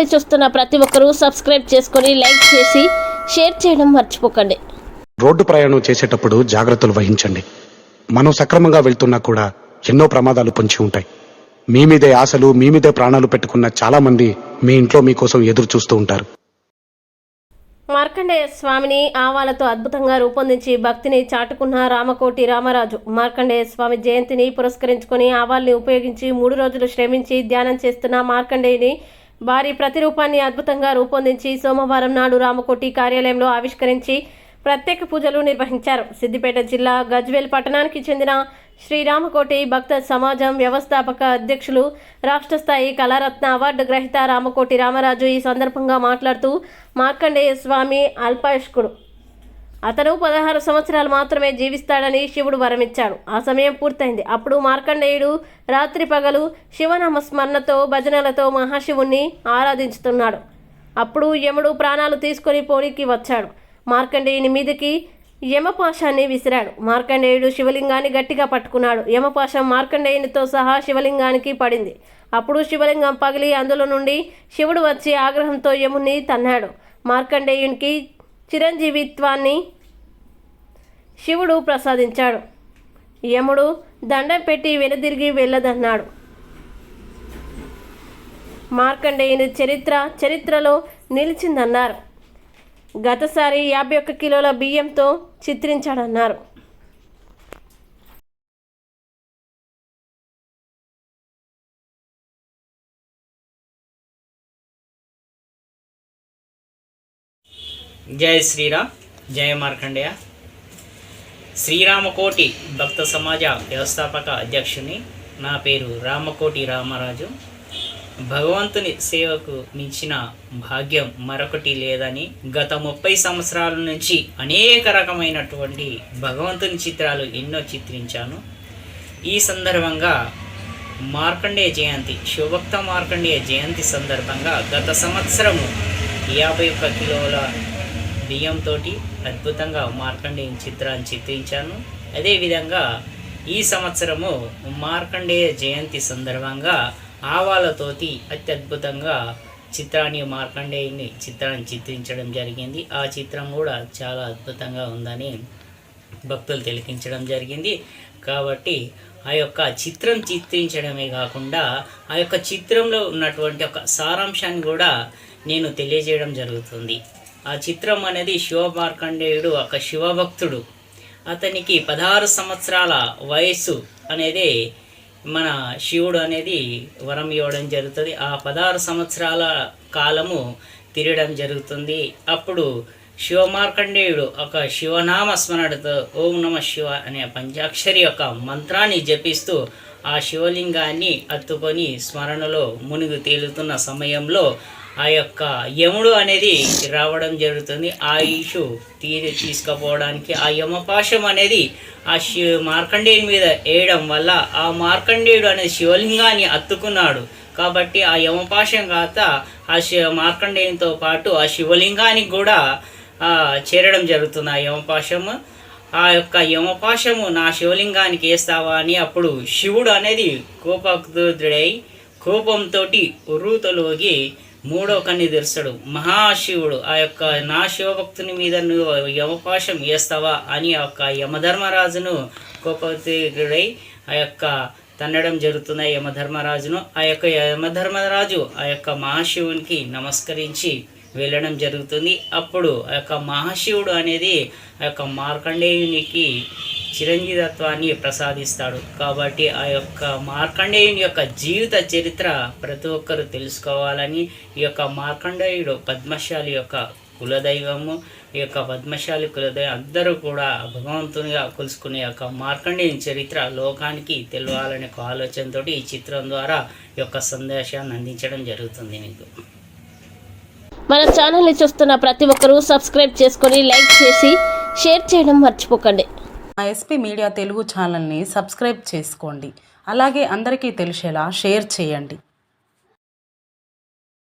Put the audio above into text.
ఛానల్ని చూస్తున్న ప్రతి ఒక్కరూ సబ్స్క్రైబ్ చేసుకొని లైక్ చేసి షేర్ చేయడం మర్చిపోకండి. రోడ్డు ప్రయాణం చేసేటప్పుడు జాగ్రత్తలు వహించండి. మనం సక్రమంగా వెళ్తున్నా కూడా ఎన్నో ప్రమాదాలు పొంచి ఉంటాయి. మీ మీదే ఆశలు మీ మీదే ప్రాణాలు పెట్టుకున్న చాలా మంది మీ ఇంట్లో మీకోసం ఎదురు చూస్తూ ఉంటారు. మార్కండేయ స్వామిని ఆవాలతో అద్భుతంగా రూపొందించి భక్తిని చాటుకున్న రామకోటి రామరాజు మార్కండేయ స్వామి జయంతిని పురస్కరించుకొని ఆవాల్ని ఉపయోగించి మూడు రోజులు శ్రమించి ధ్యానం చేస్తున్న మార్కండేయుని భారీ ప్రతిరూపాన్ని అద్భుతంగా రూపొందించి సోమవారం నాడు రామకోటి కార్యాలయంలో ఆవిష్కరించి ప్రత్యేక పూజలు నిర్వహించారు. సిద్దిపేట జిల్లా గజ్వేల్ పట్టణానికి చెందిన శ్రీరామకోటి భక్త సమాజం వ్యవస్థాపక అధ్యక్షులు రాష్ట్ర స్థాయి కళారత్న అవార్డు గ్రహీత రామకోటి రామరాజు ఈ సందర్భంగా మాట్లాడుతూ మార్కండేయ స్వామి అల్పాయుష్కుడు. అతను పదహారు సంవత్సరాలు మాత్రమే జీవిస్తాడని శివుడు వరమిచ్చాడు. ఆ సమయం పూర్తయింది. అప్పుడు మార్కండేయుడు రాత్రి పగలు శివనామ స్మరణతో భజనలతో మహాశివుణ్ణి ఆరాధించుతున్నాడు. అప్పుడు యముడు ప్రాణాలు తీసుకొని పోనికి వచ్చాడు. మార్కండేయుని మీదకి యమపాశాన్ని విసిరాడు. మార్కండేయుడు శివలింగాన్ని గట్టిగా పట్టుకున్నాడు. యమపాశం మార్కండేయునితో సహా శివలింగానికి పడింది. అప్పుడు శివలింగం పగిలి అందులో నుండి శివుడు వచ్చి ఆగ్రహంతో యముని తన్నాడు. మార్కండేయునికి చిరంజీవిత్వాన్ని శివుడు ప్రసాదించాడు. యముడు దండం పెట్టి వెనుదిరిగి వెళ్ళదన్నాడు. మార్కండేయుని చరిత్ర చరిత్రలో నిలిచిందన్నారు. గతసారి యాభై ఒక్క కిలోల బియ్యంతో చిత్రించాడన్నారు. జయ శ్రీరామ్ జయ మార్కండేయ. శ్రీరామకోటి భక్త సమాజ వ్యవస్థాపక అధ్యక్షుని నా పేరు రామకోటి రామరాజు. భగవంతుని సేవకు మించిన భాగ్యం మరొకటి లేదని గత ముప్పై సంవత్సరాల నుంచి అనేక రకమైనటువంటి భగవంతుని చిత్రాలు ఎన్నో చిత్రించాను. ఈ సందర్భంగా మార్కండేయ జయంతి శివభక్త మార్కండేయ జయంతి సందర్భంగా గత సంవత్సరము యాభై ఒక్క కిలోల బియ్యంతో అద్భుతంగా మార్కండేయ చిత్రాన్ని చిత్రించాను. అదేవిధంగా ఈ సంవత్సరము మార్కండేయ జయంతి సందర్భంగా ఆవాలతోటి అత్యద్భుతంగా చిత్రాన్ని మార్కండేయుని చిత్రాన్ని చిత్రించడం జరిగింది. ఆ చిత్రం కూడా చాలా అద్భుతంగా ఉందని భక్తులు తిలకించడం జరిగింది. కాబట్టి ఆ యొక్క చిత్రం చిత్రించడమే కాకుండా ఆ యొక్క చిత్రంలో ఉన్నటువంటి ఒక సారాంశాన్ని కూడా నేను తెలియజేయడం జరుగుతుంది. ఆ చిత్రం అనేది శివ మార్కండేయుడు ఒక శివభక్తుడు. అతనికి పదహారు సంవత్సరాల వయస్సు అనేది మన శివుడు అనేది వరం ఇవ్వడం జరుగుతుంది. ఆ పదహారు సంవత్సరాల కాలము తిరగడం జరుగుతుంది. అప్పుడు శివమార్కండేయుడు ఒక శివనామ స్మరణతో ఓం నమ శివ అనే పంచాక్షరి యొక్క మంత్రాన్ని జపిస్తూ ఆ శివలింగాన్ని అత్తుకొని స్మరణలో మునిగి తేలుతున్న సమయంలో ఆ యొక్క యముడు అనేది రావడం జరుగుతుంది. ఆ ఇషు తీరి తీసుకుపోవడానికి ఆ యమపాశం అనేది ఆ శివ మార్కండేయుని మీద వేయడం వల్ల ఆ మార్కండేయుడు అనే శివలింగాన్ని అత్తుకున్నాడు. కాబట్టి ఆ యమపాశం కాత ఆ శివ మార్కండేయునితో పాటు ఆ శివలింగానికి కూడా చేరడం జరుగుతుంది ఆ యమపాశము ఆ యొక్క యమపాశము నా శివలింగానికి వేస్తావా అని అప్పుడు శివుడు అనేది కోపక్రుడై కోపంతో ఉర్రూతలోకి మూడో కన్ను తెరుస్తాడు. మహాశివుడు ఆ యొక్క నా శివభక్తుని మీద నువ్వు యమపాశం వేస్తావా అని ఆ యొక్క యమధర్మరాజును కోపగ్రుడై ఆ యొక్క తన్నడం జరుగుతుంది యమధర్మరాజును ఆ యొక్క యమధర్మరాజు ఆ యొక్క మహాశివునికి నమస్కరించి వెళ్ళడం జరుగుతుంది. అప్పుడు ఆ యొక్క మహాశివుడు అనేది ఆ యొక్క మార్కండేయునికి చిరంజీవత్వాన్ని ప్రసాదిస్తాడు. కాబట్టి ఆ యొక్క మార్కండేయుని యొక్క జీవిత చరిత్ర ప్రతి ఒక్కరు తెలుసుకోవాలని ఈ యొక్క మార్కండేయుడు పద్మశాలి యొక్క కులదైవము ఈ యొక్క పద్మశాలి కులదైవం అందరూ కూడా భగవంతునిగా కొలుసుకునే యొక్క మార్కండేయుని చరిత్ర లోకానికి తెలియాలనే ఒక ఆలోచనతో ఈ చిత్రం ద్వారా ఈ యొక్క సందేశాన్ని అందించడం జరుగుతుంది మీకు. మన ఛానల్ని చూస్తున్న ప్రతి ఒక్కరూ సబ్స్క్రైబ్ చేసుకొని లైక్ చేసి షేర్ చేయడం మర్చిపోకండి. మా ఎస్పీ మీడియా తెలుగు ఛానల్ని సబ్స్క్రైబ్ చేసుకోండి. అలాగే అందరికీ తెలిసేలా షేర్ చేయండి.